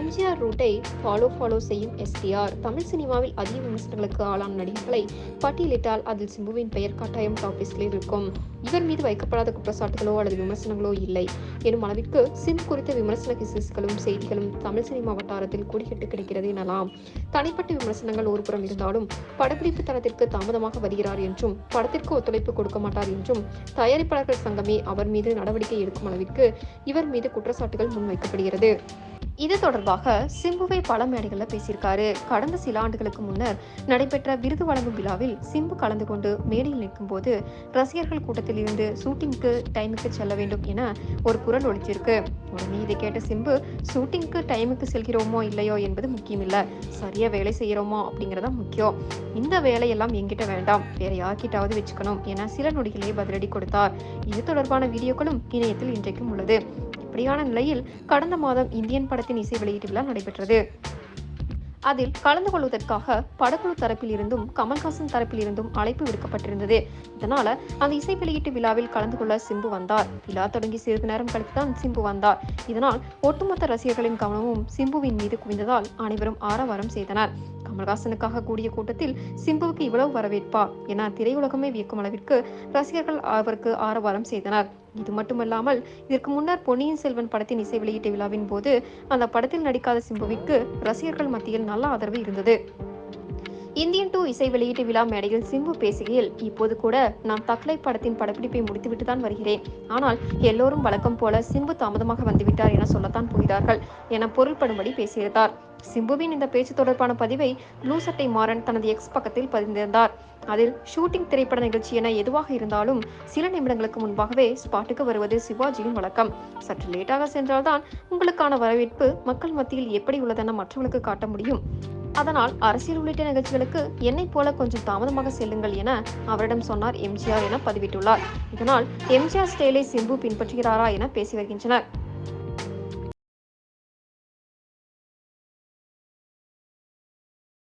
எம்ஜிஆர் ரூட்டை follow follow செய்யும் STR. Tamil சினிமாவில் அதிக விமர்சனங்களுக்கு ஆளான நடிகர்களை பட்டியலிட்டால் அதில் சிம்புவின் பெயர் கட்டாயம் டாப் லிஸ்டில் இருக்கும். இவர் மீது வைக்கப்படாத குற்றச்சாட்டுகளோ அல்லது விமர்சனங்களோ இல்லை. எனும் அளவிற்கு சிம்பு குறித்த விமர்சன கிசிஸ்களும் செய்திகளும் தமிழ் சினிமா வட்டாரத்தில் குடிக்கெட்டு கிடைக்கிறது எனலாம். தனிப்பட்ட விமர்சனங்கள் ஒருபுறம் இருந்தாலும் படப்பிடிப்பு தளத்திற்கு தாமதமாக வருகிறார் என்றும் படத்திற்கு ஒத்துழைப்பு கொடுக்க மாட்டார் என்றும் தயாரிப்பாளர்கள் சங்கமே அவர் மீது நடவடிக்கை எடுக்கும் அளவிற்கு இவர் மீது குற்றச்சாட்டுகள் முன்வைக்கப்படுகிறது. இது தொடர்பாக சிம்புவை பல மேடைகளில் பேசியிருக்காரு. கடந்த சில ஆண்டுகளுக்கு முன்னர் நடைபெற்ற விருது வழங்கும் விழாவில் சிம்பு கலந்து கொண்டு மேடையில் நிற்கும் போது ரசிகர்கள் கூட்டத்தில் இருந்து ஷூட்டிங்க்கு டைமுக்கு செல்ல வேண்டும் என ஒரு குரல் ஒழிச்சிருக்கு உடனே இதை கேட்ட சிம்பு ஷூட்டிங்க்கு டைமுக்கு செல்கிறோமோ இல்லையோ என்பது முக்கியம் இல்ல சரியா வேலை செய்கிறோமோ? அப்படிங்கிறதா முக்கியம். இந்த வேலையெல்லாம் எங்கிட்ட வேண்டாம். வேற யார்கிட்டாவது வச்சுக்கணும் என சில நொடிகளே பதிலடி கொடுத்தார். இது தொடர்பான வீடியோக்களும் இணையத்தில் இன்றைக்கும் உள்ளது. அப்படியான நிலையில் கடந்த மாதம் இந்தியன் படத்தின் இசை வெளியீட்டு விழா நடைபெற்றது. அதில் கலந்து கொள்வதற்காக படக்குழு தரப்பில் இருந்தும் கமல்ஹாசன் தரப்பில் இருந்தும் அழைப்பு விடுக்கப்பட்டிருந்தது. இதனால அந்த இசை வெளியீட்டு விழாவில் கலந்து கொள்ள சிம்பு வந்தார். விழா தொடங்கி சிறிது நேரம் கழித்து தான் சிம்பு வந்தார். இதனால் ஒட்டுமொத்த ரசிகர்களின் கவனமும் சிம்புவின் மீது குவிந்ததால் அனைவரும் ஆரவாரம் செய்தனர். கமல்ஹாசனுக்காக கூடிய கூட்டத்தில் சிம்புவுக்கு இவ்வளவு வரவேற்பா என திரையுலகமே வியக்கும் அளவிற்கு ரசிகர்கள் அவருக்கு ஆரவாரம் செய்தனர். இது மட்டுமல்லாமல் இதற்கு முன்னர் பொன்னியின் செல்வன் படத்தின் இசை வெளியீட்டு விழாவின் போது அந்த படத்தில் நடிக்காத சிம்புவிற்கு ரசிகர்கள் மத்தியில் நல்ல ஆதரவு இருந்தது. இந்தியன் டூ இசை வெளியீட்டு விழா மேடையில் சிம்பு பேசுகையில் இப்போது கூட நான் தக்லை படத்தின் படப்பிடிப்பை முடித்துவிட்டு தான் வருகிறேன். ஆனால் எல்லோரும் வழக்கம் போல சிம்பு தாமதமாக வந்துவிட்டார் என சொல்லத்தான் போகிறார்கள் என பொருள்படும்படி பேசியிருந்தார். சிம்புவின் இந்த பேச்சு தொடர்பான பதிவை ப்ளூ சட்டை மாறன் தனது எக்ஸ் பக்கத்தில் பதிந்திருந்தார். அதில் ஷூட்டிங் திரைப்பட நிகழ்ச்சி என எதுவாக இருந்தாலும் சில நிமிடங்களுக்கு முன்பாகவே ஸ்பாட்டுக்கு வருவது சிவாஜியின் வழக்கம். சற்று லேட்டாக சென்றால்தான் உங்களுக்கான வரவேற்பு மக்கள் மத்தியில் எப்படி உள்ளதென மற்றவர்களுக்கு காட்ட முடியும். அதனால் அரசியல் உள்ளிட்ட நிகழ்ச்சிகளுக்கு என்னைப் போல கொஞ்சம் தாமதமாக செல்லுங்கள் என அவரிடம் சொன்னார் எம்ஜிஆர் என பதிவிட்டுள்ளார். இதனால் எம்ஜிஆர் ஸ்டைலை சிம்பு பின்பற்றுகிறாரா என பேசி வருகின்றனர்.